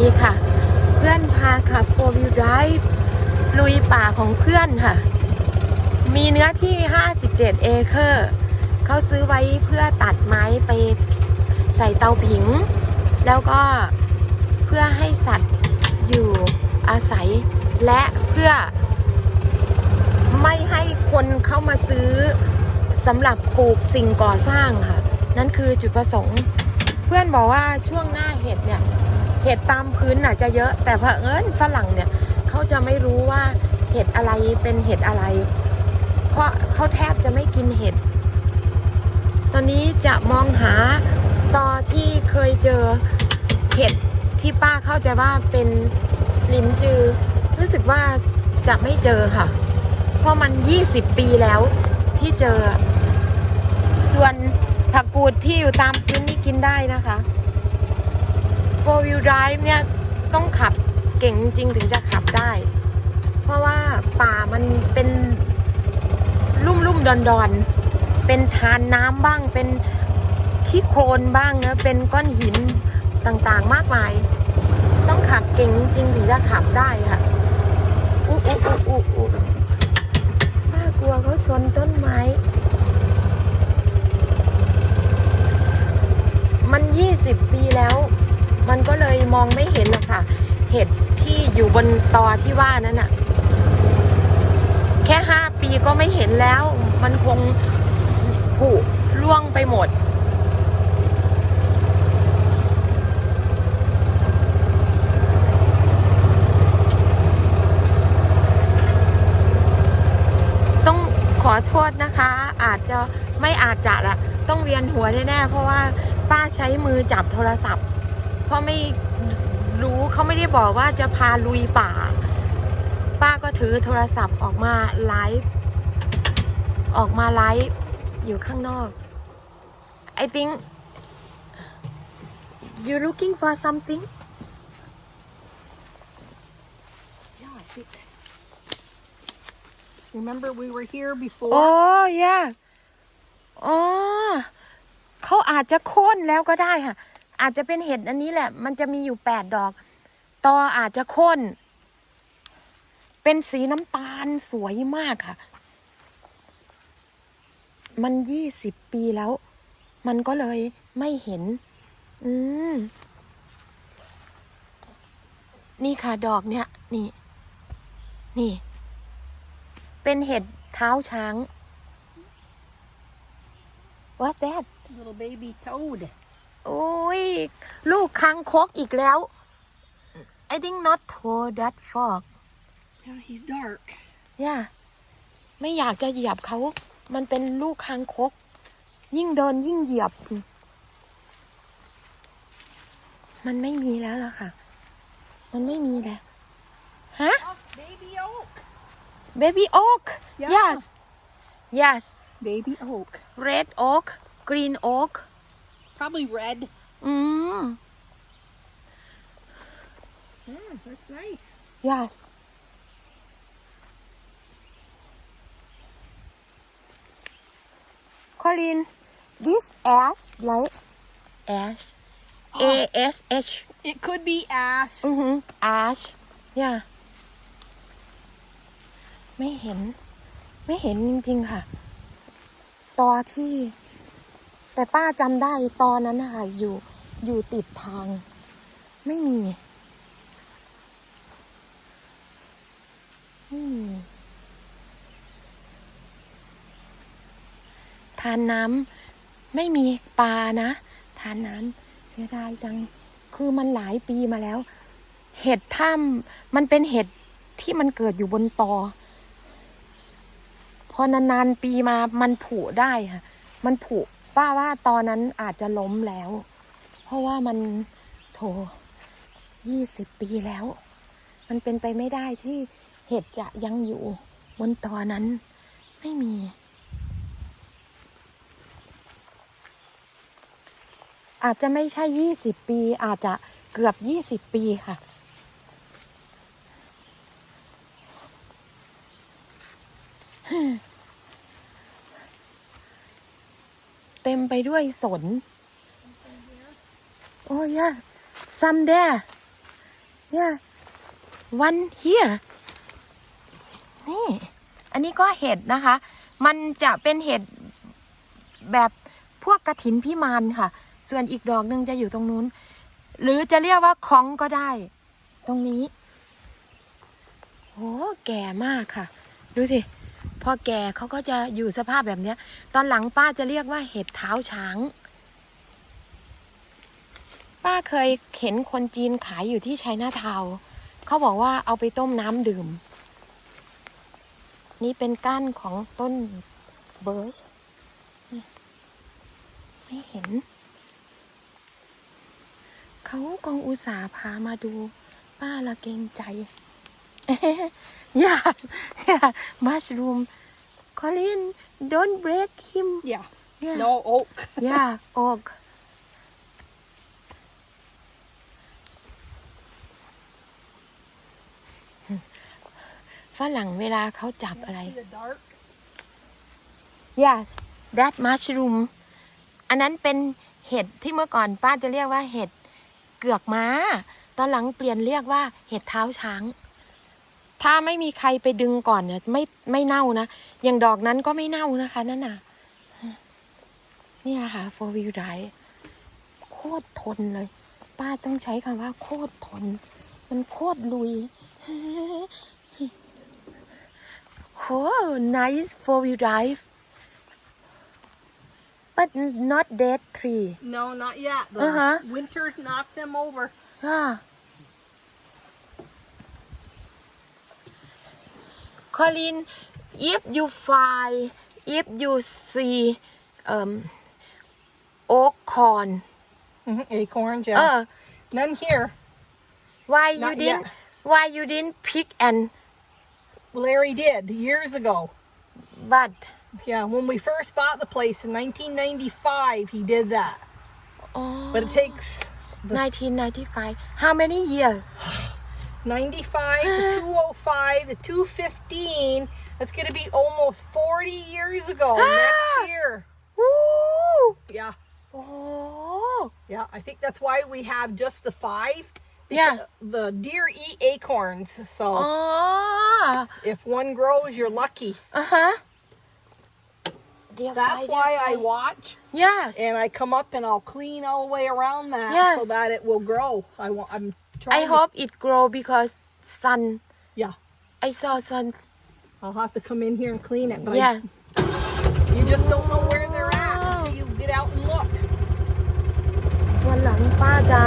ดีค่ะ เพื่อนพาขับ four wheel drive ลุยป่าของเพื่อนค่ะ มีเนื้อที่ 57 เอเคอร์เขาซื้อไว้เพื่อตัดไม้ไปใส่เตาผิง แล้วก็เพื่อให้สัตว์อยู่อาศัย และเพื่อไม่ให้คนเข้ามาซื้อสำหรับปลูกสิ่งก่อสร้างค่ะ นั่นคือจุดประสงค์ เพื่อนบอกว่าช่วงหน้าเห็ดเนี่ย เห็ดตามพื้นน่ะจะเยอะแต่เผอิญฝรั่งเนี่ยเขาจะไม่รู้ว่าเห็ดอะไรเป็นเห็ดอะไร เพราะเขาแทบจะไม่กินเห็ด ตอนนี้จะมองหาตอที่เคยเจอเห็ดที่ป้าเข้าใจว่าเป็นลิ้นจือ รู้สึกว่าจะไม่เจอค่ะ เพราะมัน 20 ปีแล้วที่เจอ ส่วนผักกูดที่อยู่ตามพื้นนี่กินได้นะคะ four wheel drive เนี่ยต้องขับเก่งจริงถึงจะขับได้ เพราะว่าป่ามันเป็นลุ่มลุ่มดอนดอนๆเป็นทานน้ำบ้าง เป็นขี้โคลนบ้างนะเป็นก้อนหินต่างๆมากมาย ต้องขับเก่งจริงถึงจะขับได้ค่ะอุ๊อุ๊อุ๊อุ๊อุ๊ป้ากลัวเขาชนต้นไม้ มัน 20 ปีแล้ว มันก็เลย มองไม่เห็นหรอกค่ะเห็ดที่อยู่บนตอที่ว่านั้นอะแค่5ปีก็ไม่เห็นแล้ว มันคงผุล่วงไปหมด ต้องขอโทษนะคะ อาจจะไม่อาจจะละต้องเวียนหัวแน่ๆเพราะว่าป้าใช้มือจับโทรศัพท์ เพราะไม่ รู้เขาไม่ได้บอกว่าจะพาลุยป่า ป้าก็ถือโทรศัพท์ออกมาไลฟ์ออกมาไลฟ์อยู่ข้างนอก I think you looking for something Yeah, I think. Remember we were here before? โอ้ยอ๋อเขาอาจจะโค่นแล้วก็ได้ค่ะ อาจจะเป็นเห็ดอันนี้แหละ มันจะมีอยู่แปดดอก ตออาจจะโค่นเป็นสีน้ำตาลสวยมากค่ะ มันยี่สิบปีแล้ว มันก็เลยไม่เห็น อืม นี่ค่ะดอกเนี่ย นี่ นี่ เป็นเห็ดเท้าช้าง What's that Little baby toad. โอ้ย ลูกคางคกอีกแล้ว I think not toad that frog Yeah, he's dark. ย่าไม่อยากจะเหยียบเขา มันเป็นลูกคางคก ยิ่งเดินยิ่งเหยียบ มันไม่มีแล้วล่ะค่ะ มันไม่มีแล้ว ฮะ Oh, baby oak. baby oak Yeah. yes yes Baby oak. red oak green oak Probably red. อืม Mm, that's nice. yes Colin this ash like ash A S H It could be ash. อือหือ ash yeah ไม่เห็น ไม่เห็นจริงๆค่ะ ตอที่ แต่ป้าจำได้ตอนนั้นนะคะอยู่อยู่ติดทาง ไม่มี ไม่มี ทานน้ำไม่มีปลานะ ทานน้ำเสียดายจัง คือมันหลายปีมาแล้ว เห็ดถ้ำมันเป็นเห็ดที่มันเกิดอยู่บนตอ พอนานๆปีมามันผุได้ค่ะ มันผุ ป้าว่าตอนนั้นอาจจะล้มแล้ว เพราะว่ามันโถยี่สิบปีแล้ว มันเป็นไปไม่ได้ที่เห็ดจะยังอยู่บนตอนั้นไม่มี อาจจะไม่ใช่ยี่สิบปี อาจจะเกือบยี่สิบปีค่ะ เต็มไปด้วยสน โอ้ย some there yeah one here นี่ อันนี้ก็เห็ดนะคะ มันจะเป็นเห็ดแบบพวกกระถินพิมานค่ะ ส่วนอีกดอกหนึ่งจะอยู่ตรงนู้น หรือจะเรียกว่าคองก็ได้ ตรงนี้โอ้แก่มากค่ะ ดูสิ พอแก่เขาก็จะอยู่สภาพแบบเนี้ย ตอนหลังป้าจะเรียกว่าเห็ดเท้าช้าง ป้าเคยเห็นคนจีนขายอยู่ที่ชัยนาทาวเขาบอกว่าเอาไปต้มน้ำดื่ม นี่เป็นก้านของต้นเบิร์ชไม่เห็น เขากองอุตสาห์พามาดู ป้าละเกรงใจ yes yeah mushroom Colin don't break him Yeah. yeah No oak. yeah oak ฝรั่งเวลาเขาจับอะไร In the dark. yes that mushroom อันนั้นเป็นเห็ดที่เมื่อก่อนป้าจะเรียกว่าเห็ดเกือกม้า ตอนหลังเปลี่ยนเรียกว่าเห็ดเท้าช้าง ถ้าไม่มีใครไปดึงก่อนเนี่ยไม่ไม่เน่านะ อย่างดอกนั้นก็ไม่เน่านะคะนั่นน่ะ นี่แหละค่ะ four wheel drive โคตรทนเลย ป้าต้องใช้คำว่า โคตรทน มันโคตรลุยโห nice four wheel drive but not dead tree No, not yet. The Uh-huh. winter knocked them over. yeah Colin if you find if you see um oak corn Acorns, uh, None here. why you didn't yet. why you didn't pick and Larry did years ago. but Yeah, when we first bought the place in 1995, he did that. oh But it takes 1995 how many years 95 to 205 to 215. That's going to be almost 40 years ago next year. Woo! Yeah. Oh. Yeah, I think that's why we have just the five. Yeah. The deer eat acorns. So oh. if one grows, you're lucky. Uh huh. That's why I watch. Yes. And I come up and I'll clean all the way around that yes. so that it will grow. I want I'm trying. I to- hope it grow because sun Yeah, I saw sun I'll have to come in here and clean it. But I- yeah you just don't know where they're at until you get out and look. วันหลังป้าจะ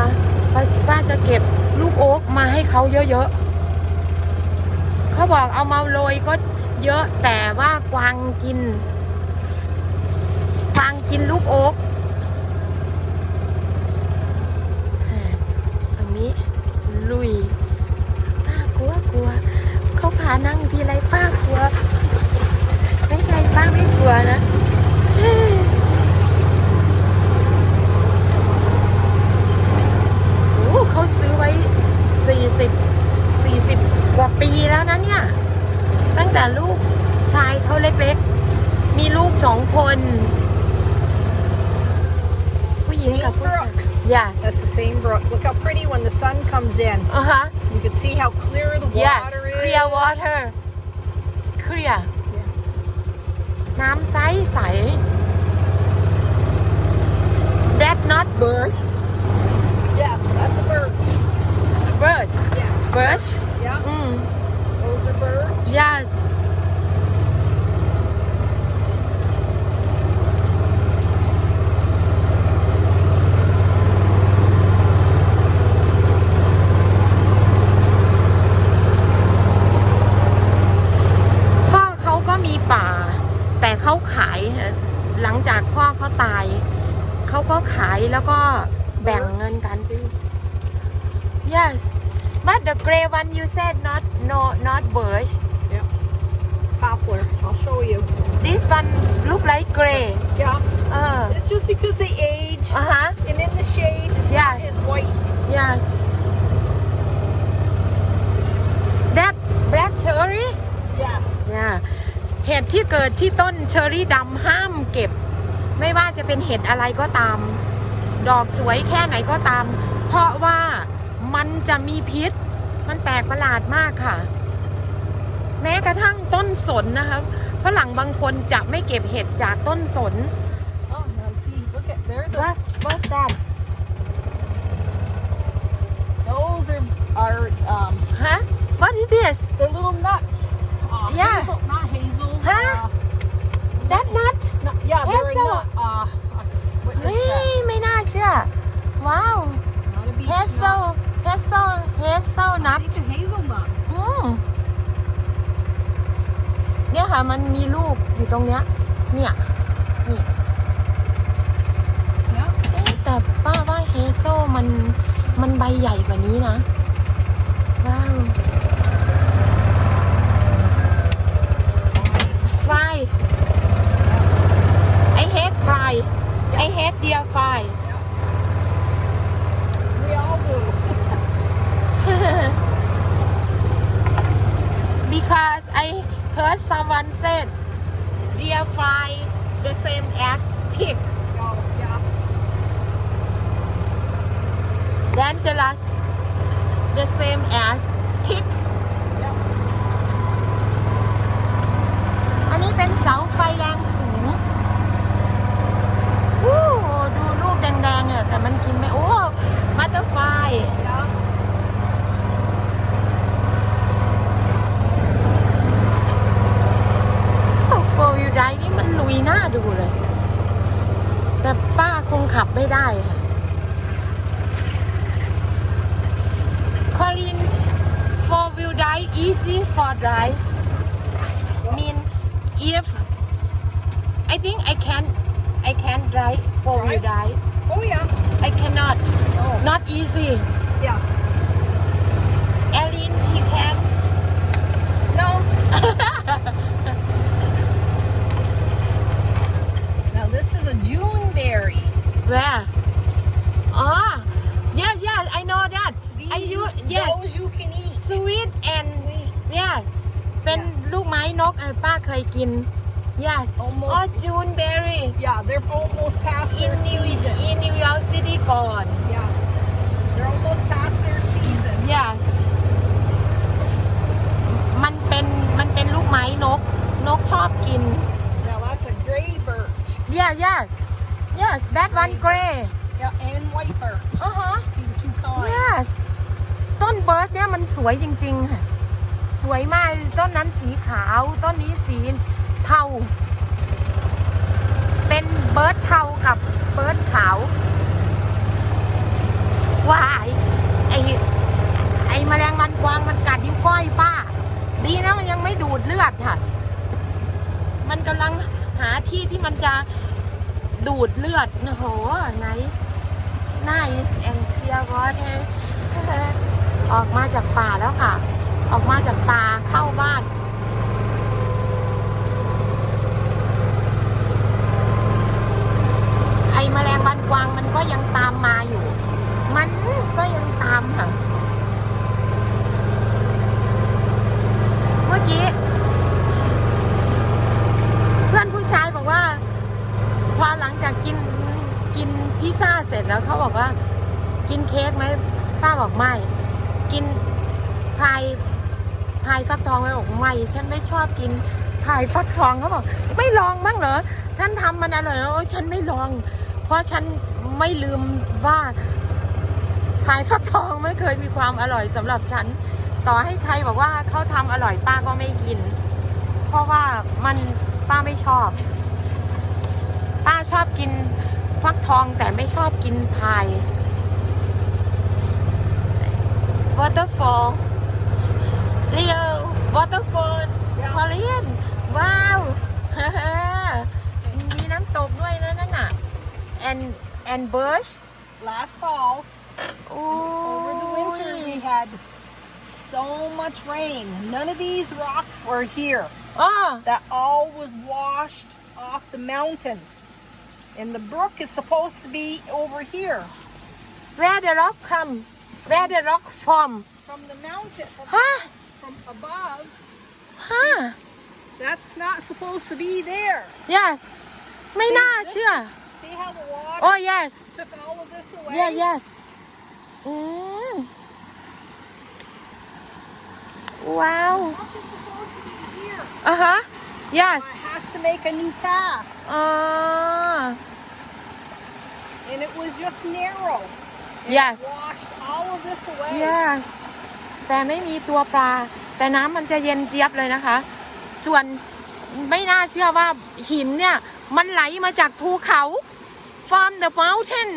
ป้าป้าจะเก็บลูกโอ๊กมาให้เขาเยอะๆ เขาบอกเอามาโรยก็เยอะแต่ว่ากวางกิน กวางกินลูกโอ๊ก yes That's the same brook. Look how pretty when the sun comes in. อ่ะฮะ You can see how clear the yeah water is. clear water clear Yes. น้ำใสใส that not bird Yes, that's a birch. bird Yes. birch Yeah, อืม those are birch. yes Yes that black cherry Yes. yeah เห็ดที่เกิดที่ต้นเชอรี่ดำห้ามเก็บ ไม่ว่าจะเป็นเห็ดอะไรก็ตาม ดอกสวยแค่ไหนก็ตาม เพราะว่ามันจะมีพิษ มันแปลกประหลาดมากค่ะ แม้กระทั่งต้นสนนะคะฝรั่งบางคนจะไม่เก็บเห็ดจากต้นสน Oh, now see, look at there's a, What What's that those are are um ฮะ What is this they're little nuts. Uh, Yeah. Hazel, not hazel. Huh? Uh, That nut nut, yeah, they're Hazel. a nut. Uh, what เฮ้ is ย that? ไม่น่าเชื่อ ว้าว Not a beech hazel nut. hazel hazel nut It's a hazelnut. อืมเนี่ยค่ะ มันมีลูกอยู่ตรงเนี้ย เนี่ย นี่ Yeah. เอ๊ะแต่ป้าว่าเฮโซมัน มันใบใหญ่กว่านี้นะ ว้าวฟรายไอเฮดฟรายไอเฮดเดียฟราย We all do. Because I heard someone said deer fry the same as pig Oh, yeah. dangerous the same as pig อันนี้เป็นเสาไฟแรงสูงวู้ดูลูกแดงๆอะแต่มันกินไม่โอ้ บัตเตอร์ไฟวิวไดนี่มันลุยหน้า ดูเลย แต่ป้าคงขับไม่ได้ค่ะคอลิน four wheel drive easy for drive mean if I think I can I can drive four wheel drive Oh, yeah. I cannot Oh, not easy yeah. Aline she can No. where อ๋อ yes yes I know that I These, use yes Those you can eat. sweet and yeah เป็น Yes. ลูกไม้นกเออป้าเคยกิน yes Almost. อ๋อ June berry Yeah, they're almost past in their New season. in New York City ก่อน Yeah. They're almost past their season. yes มันเป็นมันเป็นลูกไม้นก นกชอบกิน Now that's a gray birch. yeah yes yes that one gray Yeah, and white birch. อ๋อฮะ See the two kinds. yes ต้นเบิร์ดเนี่ยมันสวยจริง ๆ ค่ะ สวยมาก ต้นนั้นสีขาว ต้นนี้สีเทา เป็นเบิร์ดเทากับเบิร์ดขาววายไอไอแมลงวันกวางมันกัดนิ้วก้อยป้า ดีนะมันยังไม่ดูดเลือดค่ะ มันกำลังหาที่ที่มันจะ ดูดเลือดโอ้โห nice nice and clear water ออกมาจากป่าแล้วค่ะ ออกมาจากป่าเข้าบ้านไอแมลงวันกวางมันก็ยังตามมาอยู่ มันก็ยังตามค่ะ เมื่อกี้ เพื่อนผู้ชายบอกว่า พอหลังจากกินกินพิซซ่าเสร็จแล้วเขา บอกว่า กินเค้กไหมป้าบอกไม่ กินพายพายฟักทองไหมบอกไม่ฉันไม่ชอบกินพายฟักทองเขาบอก ไม่ลองบ้างเหรอท่านทำมันอร่อยแล้วโอ๊ยฉันไม่ลอง เพราะฉันไม่ลืมว่าพายฟักทองไม่เคยมีความอร่อยสำหรับฉัน ต่อให้ใครบอกว่าเขาทำอร่อยป้าก็ไม่กิน เพราะว่ามันป้าไม่ชอบ ป้าชอบกิน ฟักทองแต่ไม่ชอบกินพาย waterfall little waterfall Korean ว้าวมีน้ำตกด้วยนะนั่นน่ะ and and birch Last fall, โอ้ over the winter, we had so much rain. None of these rocks were here. อ๋อ That all was washed off the mountain. And the brook is supposed to be over here. Where the rock come? Where the rock from? From the mountain. From huh? From above. Huh? That's not supposed to be there. Yes. May see not, this, yeah. See how the water oh, yes. took all of this away? Yeah, yes. Mm. Wow. Uh-huh. าว How is supposed to be here? อะฮะ yes It has to make a new path. อ๋อ And it was just narrow. And Yes. It washed all of this away. yes แต่ไม่มีตัวปลา แต่น้ำมันจะเย็นเจี๊ยบเลยนะคะ ส่วนไม่น่าเชื่อว่าหินเนี่ย มันไหลมาจากภูเขา from the mountain